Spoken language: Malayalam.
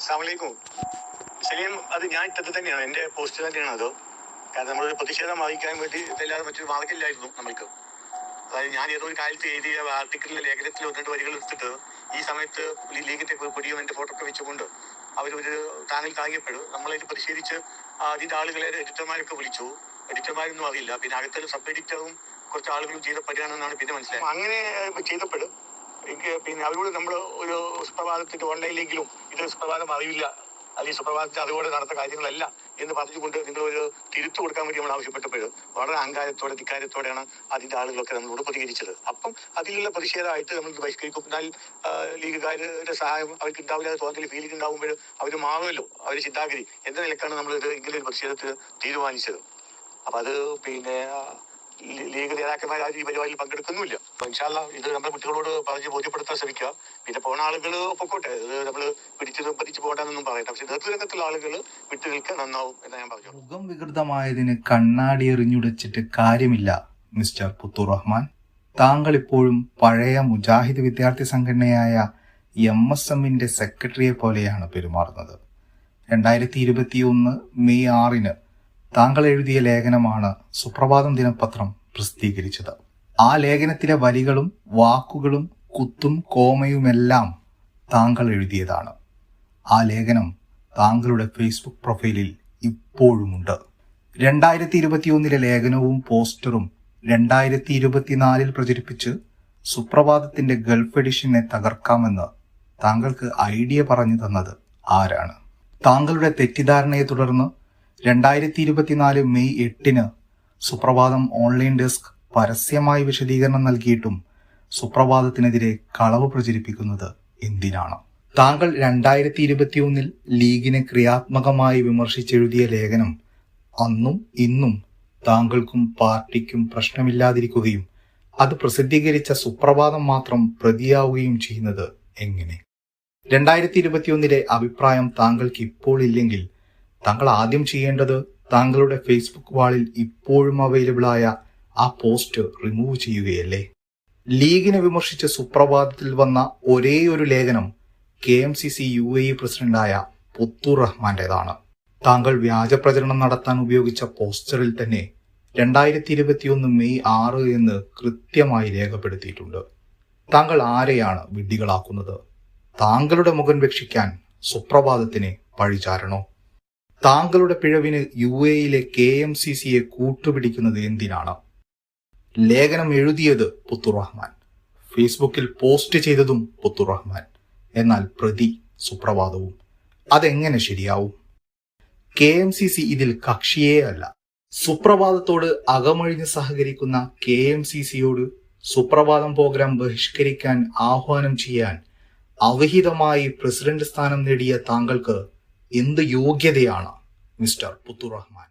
അസ്സാമലൈക്കും സലീം അത് ഞാൻ ഇട്ടത് തന്നെയാണ്? എന്റെ പോസ്റ്റ് തന്നെയാണ് അത്? കാരണം നമ്മളൊരു പ്രതിഷേധം അറിയിക്കാൻ വേണ്ടി ഇതല്ലാതെ മറ്റൊരു മാർഗമില്ലായിരുന്നു നമ്മൾക്ക്. അതായത് ഞാൻ ഏതോ ഒരു കാലത്ത് എഴുതിയ ആർട്ടിക്കിളിലെ ലേഖനത്തിൽ ഒന്ന് രണ്ട് വരികൾ എടുത്തിട്ട് ഈ സമയത്ത് ഈ ലീഗിന്റെ പൊടിയും എന്റെ ഫോട്ടോ ഒക്കെ വെച്ചുകൊണ്ട് അവരൊരു താങ്ങിൽ താങ്ങിയപ്പോൾ നമ്മളതിൽ പ്രതിഷേധിച്ച് അതിന്റെ ആളുകളെ എഡിറ്റർമാരൊക്കെ വിളിച്ചു. എഡിറ്റർമാരൊന്നും അറിയില്ല. പിന്നെ അകത്തൊരു സബ് എഡിറ്ററും കുറച്ച് ആളുകളും ചെയ്ത പരിയാണെന്നാണ് പിന്നെ മനസ്സിലായത്. അങ്ങനെ ചെയ്തപ്പോൾ എനിക്ക് പിന്നെ അവരോട് നമ്മൾ ഒരു സുപ്രഭാതത്തിന്റെ ഓൺലൈനിലെങ്കിലും ഇത് സുപ്രഭാതം അറിയില്ല അല്ലെങ്കിൽ സുപ്രഭാതത്തിൽ അതുപോലെ നടത്ത കാര്യങ്ങളല്ല എന്ന് പറഞ്ഞുകൊണ്ട് നിങ്ങൾ ഒരു തിരുത്തു കൊടുക്കാൻ വേണ്ടി നമ്മൾ ആവശ്യപ്പെട്ടപ്പോൾ വളരെ അഹങ്കാരത്തോടെ ധിക്കാരത്തോടെയാണ് അതിന്റെ ആളുകളൊക്കെ നമ്മളോട് പ്രതികരിച്ചത്. അപ്പം അതിലുള്ള പ്രതിഷേധമായിട്ട് നമ്മൾ ബഹിഷ്കരിക്കും. എന്നാൽ ലീഗുകാരുടെ സഹായം അവർക്ക് ഉണ്ടാവില്ല തോന്നൽ ഫീലിംഗ് ഉണ്ടാകുമ്പോൾ അവർ മാറുമല്ലോ. അവർ ചിന്താഗതി എന്ന നിലക്കാണ് നമ്മൾ ഇത് ഇങ്ങനെ ഒരു പ്രതിഷേധത്തിൽ തീരുമാനിച്ചത്. അപ്പൊ അത് പിന്നെ ആ, ലീഗ് നേതാക്കന്മാർ ആരും ഈ പരിപാടിയിൽ പങ്കെടുക്കുന്നുമില്ല. ഇൻഷാല്ല ഇത് നമ്മുടെ കുട്ടികളോട് പറഞ്ഞ് ബോധ്യപ്പെടുത്താൻ ശ്രമിക്കുക. പിന്നെ പോണ ആളുകൾ പൊക്കോട്ടെ ഇത് നമ്മൾ പിടിച്ചു പതിച്ച് പോകണ്ടെന്നൊന്നും പറയട്ടെ പക്ഷെ നേതൃരംഗത്തുള്ള ആളുകൾ വിട്ടു നിൽക്കാൻ നന്നാവും എന്ന് ഞാൻ പറഞ്ഞു മുഖം വികൃതമായതിന് കണ്ണാടി എറിഞ്ഞുടച്ചിട്ട് കാര്യമില്ല മിസ്റ്റർ പുത്തൂർ റഹ്മാൻ. താങ്കൾ ഇപ്പോഴും പഴയ മുജാഹിദ് വിദ്യാർത്ഥി സംഘടനയായ എം എസ് എമ്മിന്റെ സെക്രട്ടറിയെ പോലെയാണ് പെരുമാറുന്നത്. രണ്ടായിരത്തി ഇരുപത്തിയൊന്ന് മെയ് ആറിന് താങ്കൾ എഴുതിയ ലേഖനമാണ് സുപ്രഭാതം ദിനപത്രം പ്രസിദ്ധീകരിച്ചത്. ആ ലേഖനത്തിലെ വരികളും വാക്കുകളും കുത്തും കോമയുമെല്ലാം താങ്കൾ എഴുതിയതാണ്. ആ ലേഖനം താങ്കളുടെ ഫേസ്ബുക്ക് പ്രൊഫൈലിൽ ഇപ്പോഴുമുണ്ട്. രണ്ടായിരത്തി ഇരുപത്തിയൊന്നിലെ ലേഖനവും പോസ്റ്ററും രണ്ടായിരത്തി ഇരുപത്തിനാലിൽ പ്രചരിപ്പിച്ച് സുപ്രഭാതത്തിന്റെ ഗൾഫ് എഡിഷനെ തകർക്കാമെന്ന് താങ്കൾക്ക് ഐഡിയ പറഞ്ഞു തന്നത് ആരാണ്? താങ്കളുടെ തെറ്റിദ്ധാരണയെ തുടർന്ന് രണ്ടായിരത്തി ഇരുപത്തിനാല് മെയ് എട്ടിന് സുപ്രഭാതം ഓൺലൈൻ ഡെസ്ക് പരസ്യമായി വിശദീകരണം നൽകിയിട്ടും സുപ്രഭാതത്തിനെതിരെ കളവ് പ്രചരിപ്പിക്കുന്നത് എന്തിനാണ്? താങ്കൾ രണ്ടായിരത്തി ഇരുപത്തിയൊന്നിൽ ലീഗിനെ ക്രിയാത്മകമായി വിമർശിച്ചെഴുതിയ ലേഖനം അന്നും ഇന്നും താങ്കൾക്കും പാർട്ടിക്കും പ്രശ്നമില്ലാതിരിക്കുകയും അത് പ്രസിദ്ധീകരിച്ച സുപ്രഭാതം മാത്രം പ്രതിയാവുകയും ചെയ്യുന്നത് എങ്ങനെ? രണ്ടായിരത്തി ഇരുപത്തിയൊന്നിലെ അഭിപ്രായം താങ്കൾക്ക് ഇപ്പോൾ ഇല്ലെങ്കിൽ താങ്കൾ ആദ്യം ചെയ്യേണ്ടത് താങ്കളുടെ ഫേസ്ബുക്ക് വാളിൽ ഇപ്പോഴും അവൈലബിളായ ആ പോസ്റ്റ് റിമൂവ് ചെയ്യുകയല്ലേ? ലീഗിനെ വിമർശിച്ച് സുപ്രഭാതത്തിൽ വന്ന ഒരേ ഒരു ലേഖനം K M C C U A E പ്രസിഡന്റായ പുത്തൂർ റഹ്മാന്റേതാണ്. താങ്കൾ വ്യാജ പ്രചരണം നടത്താൻ ഉപയോഗിച്ച പോസ്റ്ററിൽ തന്നെ രണ്ടായിരത്തി ഇരുപത്തിയൊന്ന് മെയ് ആറ് എന്ന് കൃത്യമായി രേഖപ്പെടുത്തിയിട്ടുണ്ട്. താങ്കൾ ആരെയാണ് വിഡ്ഢികളാക്കുന്നത്? താങ്കളുടെ മുഖം രക്ഷിക്കാൻ സുപ്രഭാതത്തിന് പഴിചാരണോ? താങ്കളുടെ പിഴവിന് യു എയിലെ കെ എം സി സിയെ കൂട്ടുപിടിക്കുന്നത് എന്തിനാണ്? ലേഖനം എഴുതിയത് പുത്തുറഹ്മാൻ ഫേസ്ബുക്കിൽ പോസ്റ്റ് ചെയ്തതും പുത്തുറഹ്മാൻ എന്നാൽ പ്രതി സുപ്രഭാതവും. അതെങ്ങനെ ശരിയാവും? കെ എം സി സി ഇതിൽ കക്ഷിയേ അല്ല. സുപ്രഭാതത്തോട് അകമഴിഞ്ഞ് സഹകരിക്കുന്ന കെ എം സി സിയോട് സുപ്രഭാതം പ്രോഗ്രാം ബഹിഷ്കരിക്കാൻ ആഹ്വാനം ചെയ്യാൻ അവിഹിതമായി പ്രസിഡന്റ് സ്ഥാനം നേടിയ താങ്കൾക്ക് എന്ത് യോഗ്യതയാണ് മിസ്റ്റർ പുത്തുർ റഹ്മാൻ?